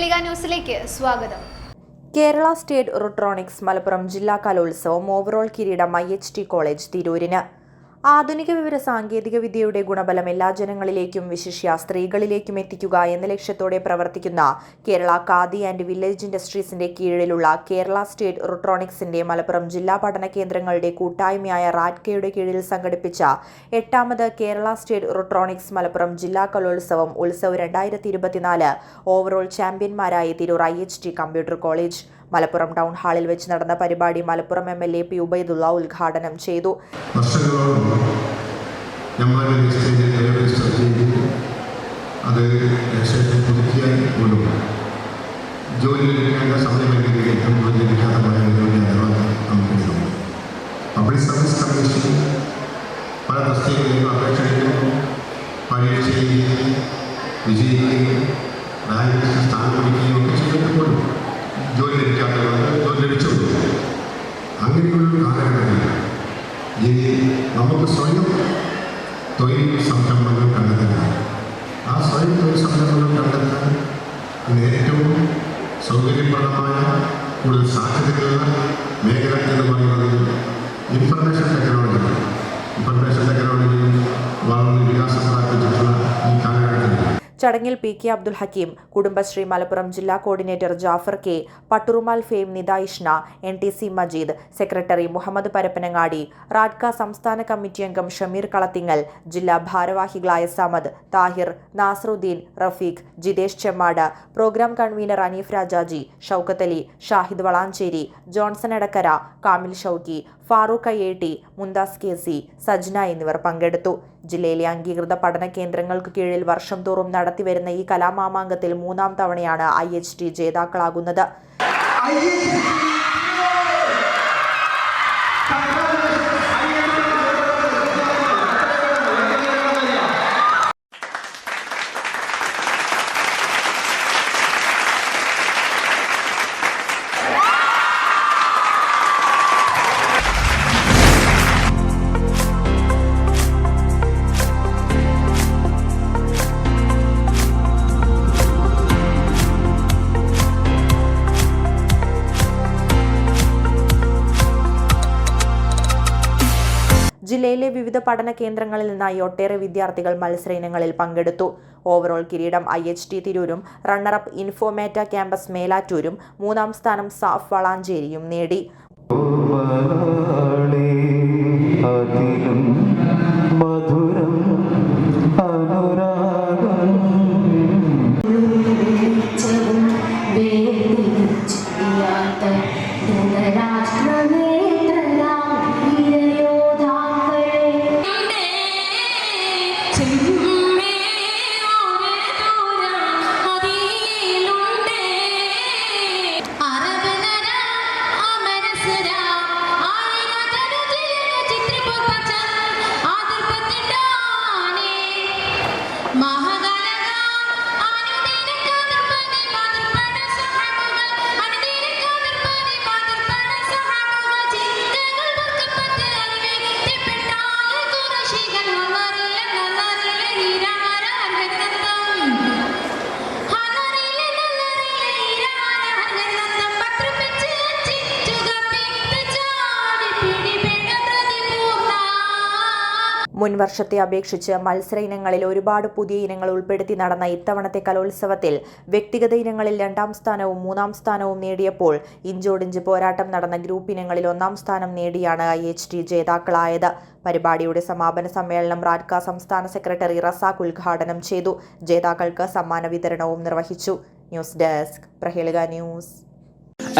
നമസ്കാരം ന്യൂസിലേക്ക് സ്വാഗതം. കേരള സ്റ്റേറ്റ് റൊട്രോണിക്സ് മലപ്പുറം ജില്ലാ കലോത്സവം ഓവറോൾ കിരീടം ഐ എച്ച് ടി കോളേജ് തിരൂരിന്. ആധുനിക വിവര സാങ്കേതിക വിദ്യയുടെ ഗുണബലം എല്ലാ ജനങ്ങളിലേക്കും വിശിഷ്യ സ്ത്രീകളിലേക്കും എത്തിക്കുക എന്ന ലക്ഷ്യത്തോടെ പ്രവർത്തിക്കുന്ന കേരള കാദി ആൻഡ് വില്ലേജ് ഇൻഡസ്ട്രീസിന്റെ കീഴിലുള്ള കേരള സ്റ്റേറ്റ് റൊട്രോണിക്സിന്റെ മലപ്പുറം ജില്ലാ പഠന കേന്ദ്രങ്ങളുടെ കൂട്ടായ്മയായ റാറ്റ്കയുടെ കീഴിൽ സംഘടിപ്പിച്ച എട്ടാമത് കേരള സ്റ്റേറ്റ് റൊട്രോണിക്സ് മലപ്പുറം ജില്ലാ കലോത്സവം ഉത്സവ് രണ്ടായിരത്തി ഇരുപത്തിനാല്. Overall ചാമ്പ്യന്മാരായി Tirur I H T computer college Malappuram town ഹാളിൽ വെച്ച് നടന്ന പരിപാടി Malappuram M L A P Ubaidulla ഉദ്ഘാടനം ചെയ്തു. അത് പുതുക്കിയായി കൊണ്ടുപോകും ജോലി ലഭിക്കേണ്ട സമയമെങ്കിൽ ഏറ്റവും കൂടുതൽ ലഭിക്കാത്ത നമുക്കിടയിലും പബ്ലിക് സർവീസ് കമ്മീഷൻ പല തസ്തികകളിലും അപേക്ഷ പരീക്ഷ വിജയിക്കുകയും ഏറ്റവും സൗകര്യപ്രദമായ കൂടുതൽ സാധ്യതകളുള്ള മേഖല എന്ന് പറയുന്നത് ഇൻഫർമേഷൻ ടെക്നോളജി ചടങ്ങിൽ പി കെ അബ്ദുൽ ഹക്കീം കുടുംബശ്രീ മലപ്പുറം ജില്ലാ coordinator Jafar K Patturumal fame Nitha Ishna N T C Majeed secretary Muhammad Parappanangadi റാഡ്ക സംസ്ഥാന കമ്മിറ്റി അംഗം ഷമീർ കളത്തിങ്ങൽ ജില്ലാ ഭാരവാഹികളായ Samad Thahir Nasaruddin Rafeeq Jithesh Chemmad program convener Aneef Rajaji Shoukath Ali Shahid Valanchery Johnson Edakkara Kamil Shouki Farooq Ayyetti Mumtaz K C Sajna എന്നിവർ പങ്കെടുത്തു. ജില്ലയിലെ അംഗീകൃത പഠന കേന്ദ്രങ്ങൾക്ക് കീഴിൽ വർഷം തോറും നടത്തിവരുന്ന ഈ കലാമാമാങ്കത്തിൽ മൂന്നാം തവണയാണ് ഐ എച്ച് ടി ജേതാക്കളാകുന്നത്. ജില്ലയിലെ വിവിധ പഠന കേന്ദ്രങ്ങളിൽ നിന്നായി ഒട്ടേറെ വിദ്യാർത്ഥികൾ മത്സര ഇനങ്ങളിൽ പങ്കെടുത്തു. ഓവറോൾ കിരീടം ഐ എച്ച് ടി തിരൂരും റണ്ണറപ്പ് ഇൻഫോമേറ്റ ക്യാമ്പസ് മേലാറ്റൂരും മൂന്നാം സ്ഥാനം സാഫ് വളാഞ്ചേരിയും നേടി. മലയാളി മുൻ വർഷത്തെ അപേക്ഷിച്ച് മത്സര ഇനങ്ങളിൽ ഒരുപാട് പുതിയ ഇനങ്ങൾ ഉൾപ്പെടുത്തി നടന്ന ഇത്തവണത്തെ കലോത്സവത്തിൽ വ്യക്തിഗത ഇനങ്ങളിൽ രണ്ടാം സ്ഥാനവും മൂന്നാം സ്ഥാനവും നേടിയപ്പോൾ ഇഞ്ചോടിഞ്ച് പോരാട്ടം നടന്ന ഗ്രൂപ്പ് ഇനങ്ങളിൽ ഒന്നാം സ്ഥാനം നേടിയാണ് ഐ എച്ച് ടി ജേതാക്കളായത്. പരിപാടിയുടെ സമാപന സമ്മേളനം റാഡ്ക സംസ്ഥാന സെക്രട്ടറി റസാഖ് ഉദ്ഘാടനം ചെയ്തു. ജേതാക്കൾക്ക് സമ്മാന വിതരണവും നിർവഹിച്ചു. News desk Prahelika news.